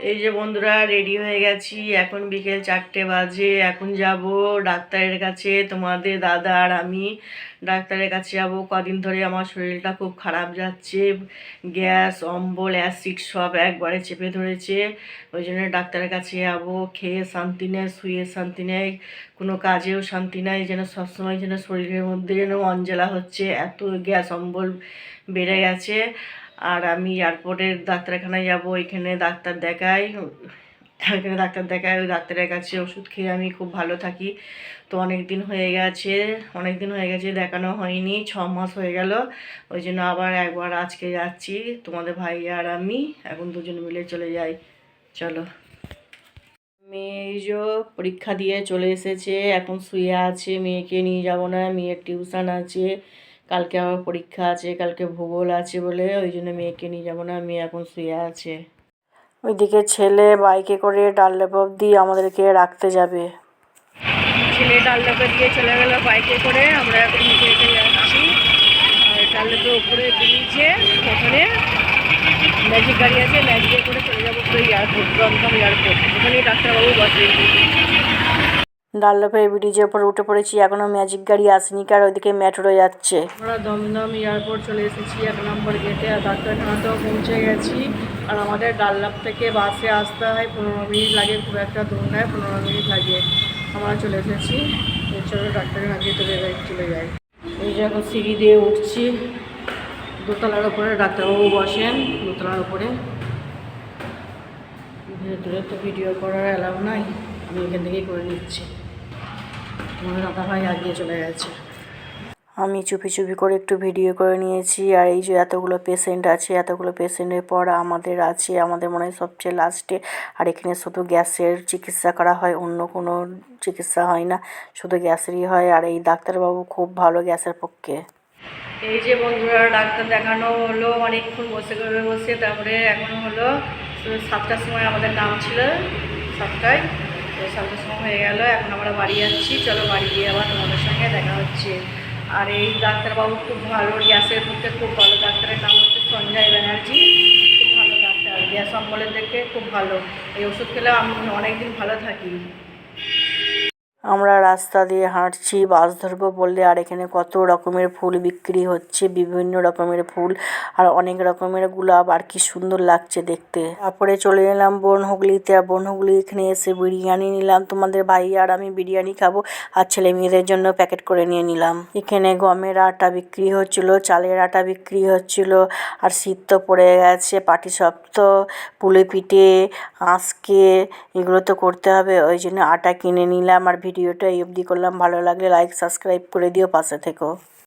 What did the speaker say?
এই যে বন্ধুরা রেডি হয়ে গেছি। এখন বিকেল চারটে বাজে, এখন যাব ডাক্তারের কাছে। তোমাদের দাদা আর আমি ডাক্তারের কাছে যাব। কদিন ধরে আমার শরীরটা খুব খারাপ যাচ্ছে। গ্যাস, অম্বল অ্যাসিড সব একবারে চেপে ধরেছে। ওই জন্য ডাক্তারের কাছে যাব। খেয়ে শান্তি নেয়, শুয়ে শান্তি নেয়। কোনো কাজেও শান্তি নেয় যেন সবসময় যেন শরীরের মধ্যে যেন অঞ্জলা হচ্ছে। এত গ্যাস, অম্বল বেড়ে গেছে। আর আমি এয়ারপোর্টের ডাক্তারখানায় যাব, এখানে ডাক্তার দেখাই, এখানে ডাক্তার দেখাই, ওই ডাক্তারের কাছে ওষুধ খেয়ে আমি খুব ভালো থাকি। তো অনেক দিন হয়ে গেছে অনেক দিন হয়ে গেছে, দেখানো হয়নি, ছ মাস হয়ে গেল। ওই জন্য আবার একবার আজকে যাচ্ছি, তোমাদের ভাই আর আমি, এখন দুজন মিলে চলে যাই। চলো। মেয়ে পরীক্ষা দিয়ে চলে এসেছে, এখন শুয়ে আছে, মেয়েকে নিয়ে যাব না, মেয়ের টিউশন আছে। কালকে আবার পরীক্ষা আছে কালকে ভূগোল আছে বলে ওই জন্য মেয়েকে নিয়ে যাব না মেয়ে এখন শুয়ে আছে। ওইদিকে ছেলে বাইকে করে ডাল্লেপ দিয়ে আমাদেরকে রাখতে যাবে। ছেলে ডাল্লেপে দিয়ে চলে গেল বাইকে করে আমরা এখন হেঁটে হেঁটে যাচ্ছি আর ডাল্লেপের উপরে ব্রিজে ওখানে ম্যাজিক গাড়ি আছে ম্যাজিকে করে চলে যাব পুরো এয়ারপোর্ট দমদম এয়ারপোর্ট ওখানে ডাক্তারবাবু বসে ডাল্লাপের ব্রিজের উপর উঠে পড়েছি। এখনও ম্যাজিক গাড়ি আসেনি কার ওইদিকে মেট্রো যাচ্ছে। আমরা দমদম এয়ারপোর্ট চলে এসেছি, এক নম্বর গেটে আর ডাক্তারখানাতেও পৌঁছে গেছি। আর আমাদের ডাল্লাপ থেকে বাসে আসতে হয়, পনেরো মিনিট লাগে, খুব একটা দূর নয়, পনেরো মিনিট লাগে। আমরা চলে এসেছি চলো ডাক্তারের আগে চলে যাই চলে যাই। এই যে এখন সিঁড়ি দিয়ে উঠছি। দোতলার উপরে ডাক্তারবাবু বসেন, দোতলার উপরে। ভেতরে তো ভিডিও করার অ্যালাউ নাই। আমি এখান থেকেই করে নিচ্ছি। তোমার দাদা ভাই আগিয়ে চলে গেছে। আমি চুপি চুপি করে একটু ভিডিও করে নিয়েছি আর এই যে এতগুলো পেশেন্ট আছে এতগুলো পেশেন্টের পর আমাদের আছে আমাদের মনে হয় সবচেয়ে লাস্টে আর এখানে শুধু গ্যাসের চিকিৎসা করা হয় অন্য কোনো চিকিৎসা হয় না শুধু গ্যাসেরই হয়। আর এই ডাক্তারবাবু খুব ভালো গ্যাসের পক্ষে। এই যে বন্ধুরা ডাক্তার দেখানো হলো অনেকক্ষণ বসে করে বসে তারপরে এখন হলো সাতটার সময় আমাদের নাম ছিল সাতটায়। তো সময় হয়ে গেল, এখন আমরা বাড়ি যাচ্ছি। চলো বাড়ি গিয়ে আবার তোমাদের সঙ্গে দেখা হচ্ছে। আর এই ডাক্তারবাবু খুব ভালো, গ্যাসের মধ্যে খুব ভালো। ডাক্তারের নাম হচ্ছে সঞ্জয় ব্যানার্জি। খুব ভালো ডাক্তার, গ্যাস অম্বলের দেখে খুব ভালো। এই ওষুধ খেলে আমি অনেকদিন ভালো থাকি। আমরা রাস্তা দিয়ে হাঁটছি, বাস ধরবো বললে আর এখানে কত রকমের ফুল বিক্রি হচ্ছে, বিভিন্ন রকমের ফুল আর অনেক রকমের গোলাপ আর কি সুন্দর লাগছে দেখতে। তারপরে চলে এলাম বনহুগলিতে আর বনহুগলি এখানে এসে বিরিয়ানি নিলাম। তোমাদের ভাই আর আমি বিরিয়ানি খাব আর ছেলে মেয়েদের জন্য প্যাকেট করে নিয়ে নিলাম। এখানে গমের আটা বিক্রি হচ্ছিল, চালের আটা বিক্রি হচ্ছিল আর শীত তো পড়ে গেছে, পাটি সপ্ত পুলি পিঠে আঁশকে এগুলো তো করতে হবে, ওই জন্য আটা কিনে নিলাম আর ভিডিওটা এই অবধি করলাম। ভালো লাগলে লাইক সাবস্ক্রাইব করে দিও পাশে থেকো।